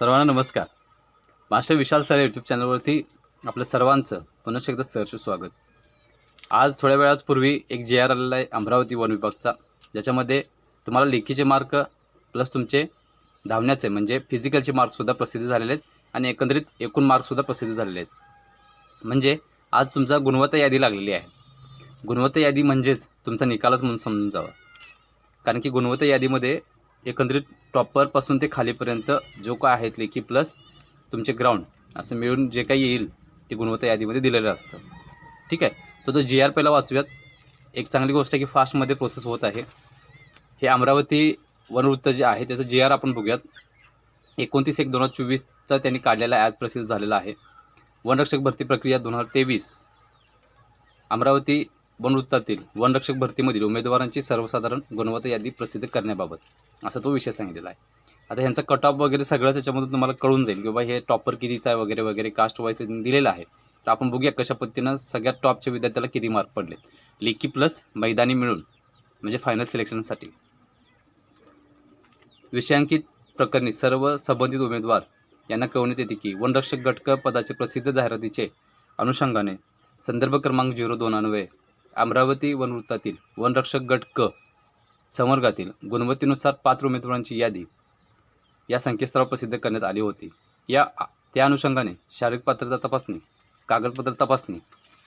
सर्वांना नमस्कार. मास्टर विशाल sir YouTube चॅनलवरती आपलं सर्वांचं पुन्हा एकदा सरचं स्वागत. आज थोड्या वेळापूर्वी एक जे आर आलेला आहे अमरावती वन विभागचा. ज्याच्यामध्ये तुम्हाला लेखीचे मार्क प्लस तुमचे धावण्याचे म्हणजे फिजिकलचे मार्कसुद्धा प्रसिद्ध झालेले आहेत आणि एकंदरीत एकूण मार्कसुद्धा प्रसिद्ध झालेले आहेत. म्हणजे आज तुमचा गुणवत्ता यादी लागलेली आहे. गुणवत्ता यादी म्हणजेच तुमचा निकालच म्हणून समजून जावा. कारण की गुणवत्ता यादीमध्ये एकंदरीत टॉपरपासून ते खालीपर्यंत जो काय आहेत लेखी प्लस तुमचे ग्राउंड असं मिळून जे काही येईल ते गुणवत्ता यादीमध्ये दिलेलं असतं. ठीक आहे? सो तो जी आर पहिला वाचूयात. एक चांगली गोष्ट आहे की फास्टमध्ये प्रोसेस होत आहे. हे अमरावती वनवृत्त जे आहे त्याचं जी आर आपण बघूयात. एकोणतीस एक दोन हजार चोवीसचा त्यांनी काढलेला ॲज प्रसिद्ध झालेला आहे. वनरक्षक भरती प्रक्रिया दोन हजार तेवीस. अमरावती वनवृत्तातील वनरक्षक भरतीमधील उमेदवारांची सर्वसाधारण गुणवत्ता यादी प्रसिद्ध करण्याबाबत असा तो विषय सांगितलेला आहे. आता ह्यांचा कट ऑफ वगैरे सगळंच याच्यामधून तुम्हाला कळून जाईल किंवा हे टॉपर कितीचा आहे वगैरे वगैरे कास्ट वाईज दिलेलं आहे. तर आपण बघूया कशा पद्धतीनं सगळ्यात टॉपच्या विद्यार्थ्याला किती मार्क पडले लेखी प्लस मैदानी मिळून म्हणजे फायनल सिलेक्शनसाठी विषयांकित प्रकरणी सर्व संबंधित उमेदवार यांना कळवण्यात येते की वनरक्षक गटक पदाचे प्रसिद्ध जाहिरातीचे अनुषंगाने संदर्भ क्रमांक झिरो दोन अन्वये अमरावती वनवृत्तातील वनरक्षक गट क संवर्गातील गुणवत्तेनुसार पात्र उमेदवारांची यादी या संकेतस्थळावर प्रसिद्ध करण्यात आली होती. या त्या अनुषंगाने शारीरिक पात्रता तपासणी कागदपत्र तपासणी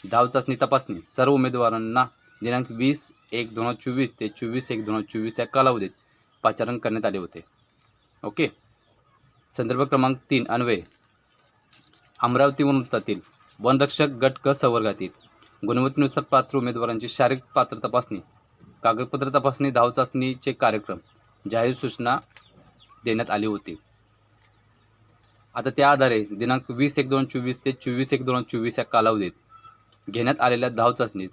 धाव चाचणी तपासणी सर्व उमेदवारांना दिनांक वीस एक दोन हजार चोवीस ते चोवीस एक दोन हजार चोवीस या कालावधीत पाचारण करण्यात आले होते. ओके? संदर्भ क्रमांक तीन अन्वये. अमरावती वनवृत्तातील वनरक्षक गट क संवर्गातील गुणवत्तेनुसार पात्र उमेदवारांची शारीरिक पात्र तपासणी कागदपत्र तपासणी धाव चाचणीचे कार्यक्रम जाहीर सूचना देण्यात आली होती. आता त्या आधारे दिनांक वीस एक दोन चोवीस ते चोवीस एक दोन चोवीस या कालावधीत घेण्यात आलेल्या धाव चाचणीत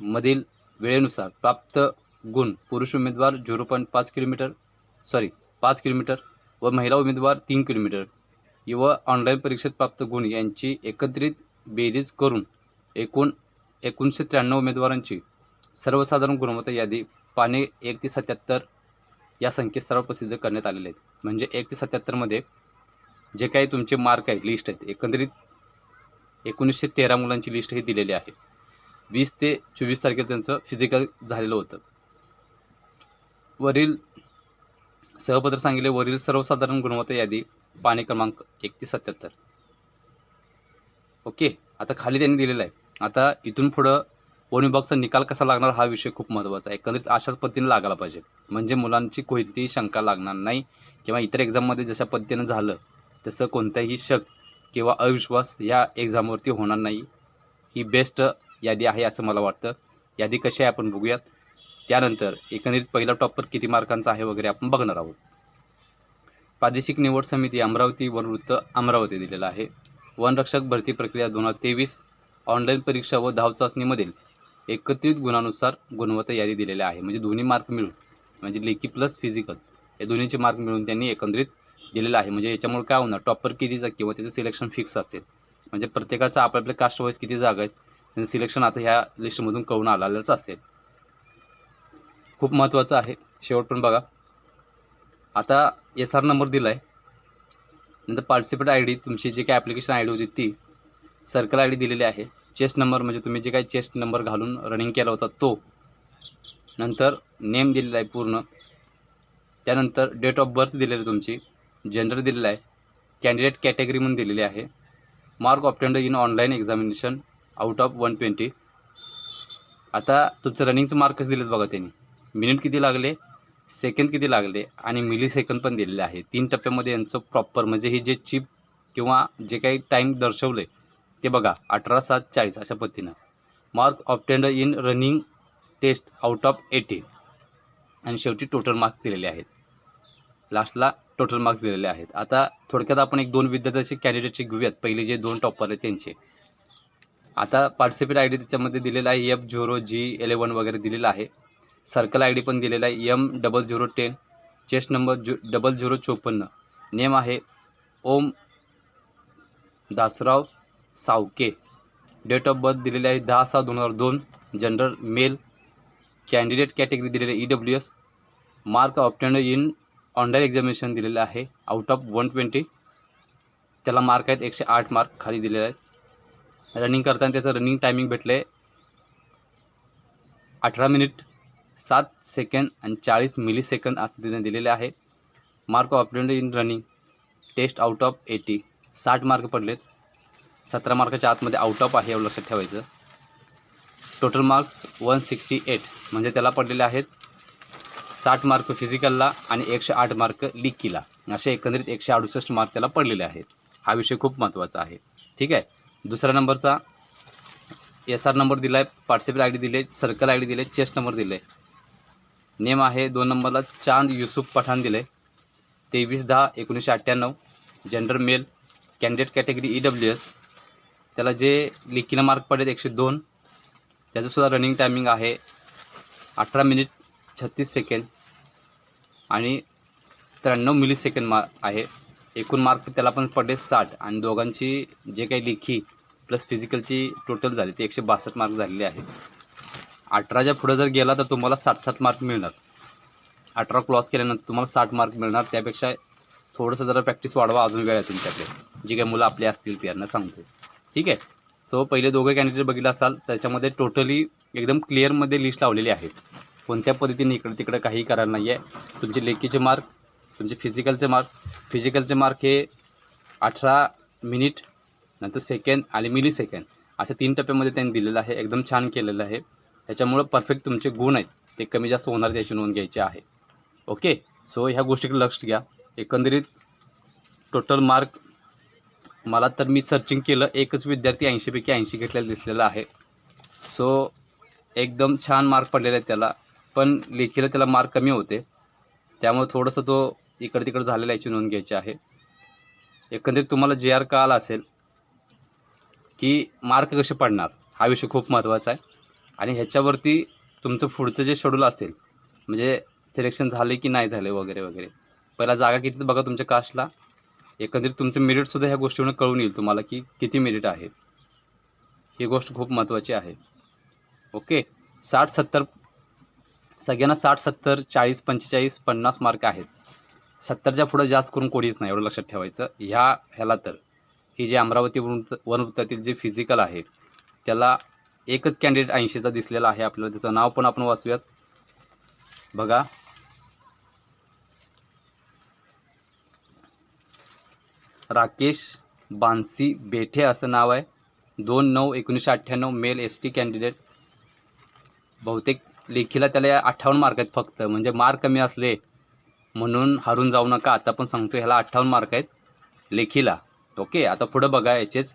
मधील वेळेनुसार प्राप्त गुण पुरुष उमेदवार झिरो पॉईंट पाच किलोमीटर सॉरी पाच किलोमीटर व महिला उमेदवार तीन किलोमीटर व ऑनलाईन परीक्षेत प्राप्त गुण यांची एकत्रित बेरीज करून एकूण एकोणीसशे त्र्याण्णव उमेदवारांची सर्वसाधारण गुणवत्ता यादी पाने एक ते सत्याहत्तर या संकेतस्थळावर प्रसिद्ध करण्यात आलेले आहेत. म्हणजे एक ते सत्याहत्तरमध्ये जे काही तुमचे मार्क आहेत लिस्ट आहेत एकंदरीत एकोणीसशे तेरा मुलांची लिस्ट ही दिलेली आहे. वीस ते चोवीस तारखेला त्यांचं फिजिकल झालेलं होतं. वरील सहपत्र सांगितले वरील सर्वसाधारण गुणवत्ता यादी पाणी क्रमांक एक ते सत्याहत्तर. ओके आता खाली त्यांनी दिलेलं आहे. आता इथून पुढं वन विभागचा निकाल कसा लागणार हा विषय खूप महत्त्वाचा आहे. एकंदरीत अशाच पद्धतीने लागायला पाहिजे. म्हणजे मुलांची कोणतीही शंका लागणार नाही किंवा इतर एक्झाममध्ये जशा पद्धतीनं झालं तसं कोणताही शक किंवा अविश्वास या एक्झामवरती होणार नाही. ही बेस्ट यादी आहे असं मला वाटतं. यादी कशी आहे आपण बघूयात. त्यानंतर एकंदरीत पहिला टॉपर किती मार्कांचा आहे वगैरे आपण बघणार आहोत. प्रादेशिक निवड समिती अमरावती वनवृत्त अमरावती दिलेलं आहे. वनरक्षक भरती प्रक्रिया दोन हजार तेवीस ऑनलाईन परीक्षा व धाव चाचणीमधील एकत्रित गुणानुसार गुणवत्ता यादी दिलेल्या आहे. म्हणजे दोन्ही मार्क मिळून म्हणजे लेखी प्लस फिजिकल या दोन्हीचे मार्क मिळून त्यांनी एकंदरीत दिलेलं आहे. म्हणजे याच्यामुळे काय होणार टॉपर कितीचा किंवा त्याचं सिलेक्शन फिक्स असेल. म्हणजे प्रत्येकाचं आपल्या कास्ट वाईज किती जागा आहेत त्यांचं सिलेक्शन आता ह्या लिस्टमधून कळून आलेलंच असेल. खूप महत्त्वाचं आहे. शेवट पण बघा. आता एस आर नंबर दिला आहे नंतर पार्टिसिपेट आय डी तुमची जी काही ॲप्लिकेशन आय डी होती ती सर्कल आय डी दिलेली आहे. चेस्ट नंबर म्हणजे तुम्ही जे काही चेस्ट नंबर घालून रनिंग केला होता तो नंतर नेम दिलेला आहे पूर्ण. त्यानंतर डेट ऑफ बर्थ दिलेली आहे तुमची जेंडर दिलेलं आहे कॅन्डिडेट कॅटेगरी म्हणून दिलेली आहे mark obtained in online examination out of one twenty आता तुमचं रनिंगचं मार्कच दिलेत बघा त्यांनी. मिनिट किती लागले सेकंड किती लागले आणि मिली सेकंड पण दिलेले आहे. तीन टप्प्यामध्ये यांचं प्रॉपर म्हणजे हे जे चिप किंवा जे काही टाईम दर्शवले ते बघा अठरा सात चाळीस अशा पद्धतीनं. Mark obtained in running test out of eighty आणि शेवटी टोटल मार्क्स दिलेले आहेत. लास्टला टोटल मार्क्स दिलेले आहेत. आता थोडक्यात आपण एक दोन विद्यार्थ्याचे कॅन्डिडेटचे घेऊयात. पहिले जे दोन टॉपर आहेत त्यांचे. आता पार्टिसिपेट आय डी त्याच्यामध्ये दिलेला आहे एफ झिरो जी इलेवन वगैरे दिलेला आहे. सर्कल आय डी पण दिलेला आहे M double zero ten chest number झु double zero चोपन्न. नेम आहे Om Dasrao Savke. Date of birth दिलेले आहे दहा सहा दोन हजार दोन. जनरल मेल कॅन्डिडेट कॅटेगरी दिलेले E W S mark obtained in online examination दिलेलं आहे. आउट ऑफ वन ट्वेंटी त्याला मार्क आहेत एकशे आठ मार्क खाली दिलेले आहेत. रनिंग करताना त्याचं रनिंग टायमिंग भेटलं आहे अठरा मिनिट सात सेकंड आणि चाळीस मिली सेकंद असं तिने दिलेले आहे. Mark obtained in running test out of eighty साठ मार्क पडलेत. सतरा मार्काच्या आतमध्ये आउट ऑफ आहे एवढं लक्षात ठेवायचं. Total marks one sixty eight म्हणजे त्याला पडलेले आहेत साठ मार्क फिजिकलला आणि एकशे आठ मार्क लिकीला असे एकंदरीत एकशे अडुसष्ट मार्क त्याला पडलेले आहेत. हा विषय खूप महत्त्वाचा आहे. ठीक आहे? दुसऱ्या नंबरचा एस आर नंबर दिला आहे पार्टिसिपल आय डी दिले सर्कल आय डी दिले चेस्ट नंबर दिले. नेम आहे दोन नंबरला चांद युसुफ पठाण दिले. तेवीस दहा एकोणीसशे अठ्ठ्याण्णव. Gender male candidate category E W S त्याला जे लिखीला मार्क पडलेत एकशे दोन त्याचंसुद्धा रनिंग टायमिंग आहे अठरा मिनिट छत्तीस सेकंड आणि त्र्याण्णव मिली सेकंड मा आहे. एकूण मार्क त्याला पण पडले साठ आणि दोघांची जे काही लेखी प्लस फिजिकलची टोटल झाली ती एकशे बासष्ट मार्क झालेली आहे. अठराच्या पुढं जर गेला तर तुम्हाला साठ सात मार्क मिळणार. अठरा क्रॉस केल्यानंतर तुम्हाला साठ मार्क मिळणार. त्यापेक्षा थोडंसं जरा प्रॅक्टिस वाढवा अजून वेळ आहे तुमच्याकडे. जी काही मुलं आपली असतील त्यांना सांगतो. ठीक आहे? सो पहिले दोघं कॅन्डिडेट बघितलं असाल त्याच्यामध्ये टोटली एकदम क्लिअरमध्ये लिस्ट लावलेली आहे कोणत्या पद्धतीने इकडं तिकडं काही करायला नाही आहे तुमचे लेखीचे मार्क तुमचे फिजिकलचे मार्क फिजिकलचे मार्क हे अठरा मिनिट नंतर सेकंड आणि मिली सेकंड अशा तीन टप्प्यामध्ये त्यांनी दिलेलं आहे एकदम छान केलेलं आहे. ह्याच्यामुळं परफेक्ट तुमचे गुण आहेत. ते कमी जास्त होणार त्याची नोंद घ्यायची आहे. ओके सो ह्या गोष्टीकडे लक्ष घ्या. एकंदरीत टोटल मार्क मला तर मी सर्चिंग केलं एकच विद्यार्थी ऐंशीपैकी ऐंशी घेतलेला दिसलेला आहे. सो एकदम छान मार्क पडलेला आहे त्याला. पण लेखीला त्याला मार्क कमी होते. त्यामुळे थोडंसं तो इकडे तिकडे झालेला याची नोंद घ्यायची आहे. एकंदरीत तुम्हाला जे आर कळाला असेल की मार्क कसे पडणार? हा विषय खूप महत्त्वाचा आहे. आणि ह्याच्यावरती तुमचं पुढचं जे शेड्यूल असेल म्हणजे सिलेक्शन झाले की नाही झाले वगैरे वगैरे पहिला जागा किती बघा तुमच्या कास्टला एकंदरीत तुमचं मेरिटसुद्धा ह्या गोष्टीवरून कळून येईल तुम्हाला की किती मेरिट आहे ही गोष्ट खूप महत्त्वाची आहे. ओके साठ सत्तर सगळ्यांना साठ सत्तर चाळीस पंचेचाळीस पन्नास मार्क आहेत. सत्तरच्या पुढं जास्त करून कोणीच नाही एवढं लक्षात ठेवायचं. ह्या ह्याला तर. ही जे अमरावती वनवृत्तातील जे फिजिकल आहे त्याला एकच कॅन्डिडेट ऐंशीचा दिसलेला आहे आपल्याला. त्याचं नाव पण आपण वाचूयात. बघा. राकेश बांसी बेठे असं नाव आहे. दोन नऊ एकोणीसशे अठ्ठ्याण्णव मेल एस टी कॅन्डिडेट बहुतेक लेखीला त्याला अठ्ठावन्न मार्क आहेत फक्त. म्हणजे मार्क कमी असले म्हणून हारून जाऊ नका. आता पण सांगतो ह्याला अठ्ठावन्न मार्क आहेत लेखीला. ओके आता पुढं बघा याचेच.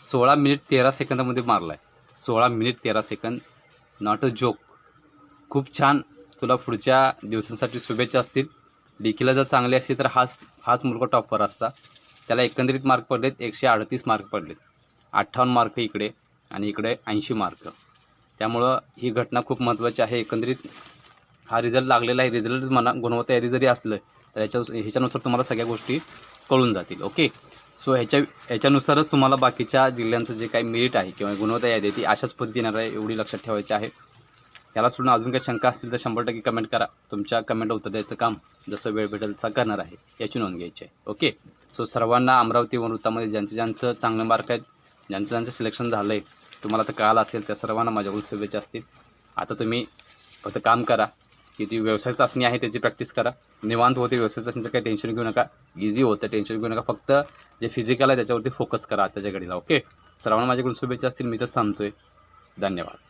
सोळा मिनिट तेरा सेकंदामध्ये मारला आहे सोळा मिनिट तेरा सेकंद नॉट अ जोक खूप छान. तुला पुढच्या दिवसांसाठी शुभेच्छा असतील. डिकीला जर चांगली असतील तर हाच हाच मुलगा टॉपवर असता. त्याला एकंदरीत मार्क पडलेत एकशे अडतीस मार्क पडलेत. अठ्ठावन्न मार्क इकडे आणि इकडे ऐंशी मार्क त्यामुळं ही घटना खूप महत्त्वाची आहे. एकंदरीत हा रिझल्ट लागलेला आहे. रिझल्ट म्हणा गुणवत्ता यादी जरी असलं तर ह्याच्या ह्याच्यानुसार तुम्हाला सगळ्या गोष्टी कळून जातील. ओके सो ह्याच्या ह्याच्यानुसारच तुम्हाला बाकीच्या जिल्ह्यांचं जे काही मेरिट आहे किंवा गुणवत्ता यादी आहे ती अशाच पद्धतीने येणार आहे एवढी लक्षात ठेवायची आहे. याला सोडून अजून काही शंका असतील तर शंभर टक्के कमेंट करा. तुमच्या कमेंट उत्तर द्यायचं काम जसं वेळ भेटेल तसं करणार आहे. याची नोंद घ्यायची आहे. ओके सो सर्वांना अमरावती वृत्तामध्ये ज्यांचं ज्यांचं चांगलं मार्क आहेत ज्यांचं ज्यांचं सिलेक्शन झालं आहे तुम्हाला तर कळालं असेल त्या सर्वांना माझ्याकडून शुभेच्छा असतील. आता तुम्ही फक्त काम करा. की ती व्यवसाय चाचणी आहे त्याची प्रॅक्टिस करा. निवांत होते व्यवसाय चाचणीचं काही टेन्शन घेऊ नका. इझी होतं टेन्शन घेऊ नका. फक्त जे फिजिकल आहे त्याच्यावरती फोकस करा आताच्या घडीला. ओके सर्वांना माझ्याकडून शुभेच्छा असतील मी तर थांबतोय. धन्यवाद.